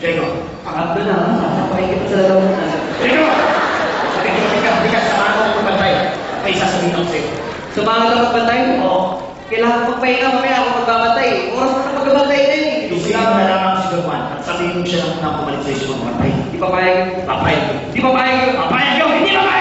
Jeno. Pangatlo na, napapain kita sa lalaw na. Jeno! Sabi ko, ikaw, ikaw, samahan ko ng pantay. May sasabihin ako sa'yo. Samahan ka ng pantay? Oo. Kailangan magpahinga, mamaya ako magbabantay. Oras na magbabantay na yun. Mo na lamang si Dorman at sabihin mo siya na pumalik sa'yo siya magbabantay. Di papayag? Papayag. Di papayag? Papayag yun! Hindi papayag!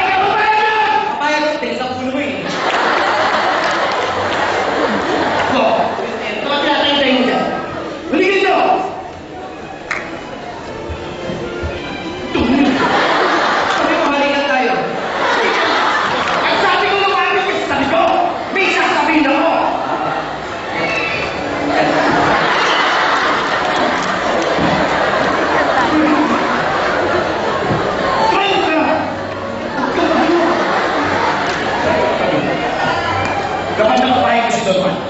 Kapag nakapayag ko si Don Juan,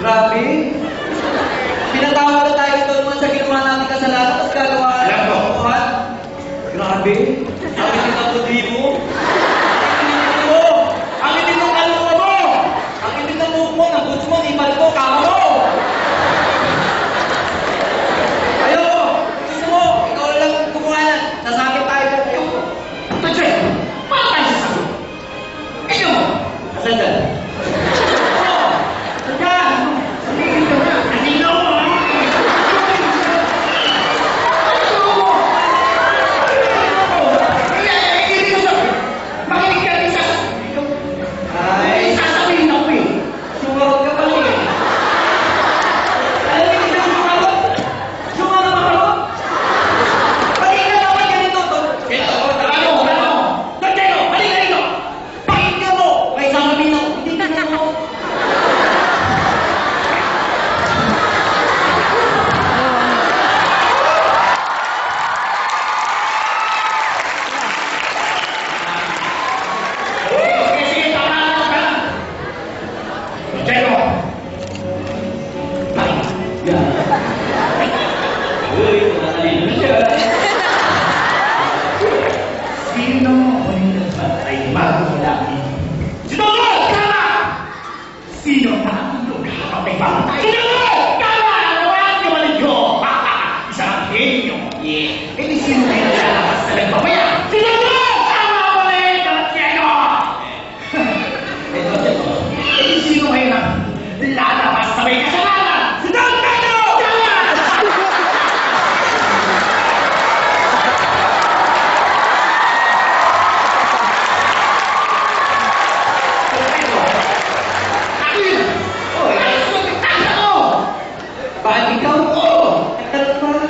Grabe. Pinatawag na tayo ito naman sa ginawa natin kasalanan at gagawa. Alam ko. Grabe. oh, oh, hermano.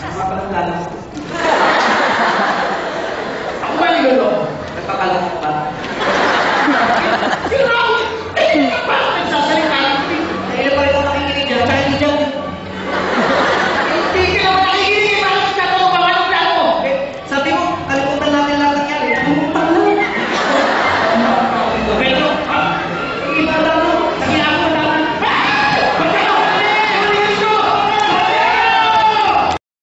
Makapalang lalang. Ako ba yung gulo? Nagpakalat pa. Pero ako, eh, parang nagsasalita lang. Eh, pa rin ako nakikinig dyan. Tsaka hindi dyan. Hindi ka naman nakikinig. Parang nagsasalita ko. Bakit ang plano mo? Sabi mo, kalimutan natin lahat ng yan. Eh. Kalimutan lang.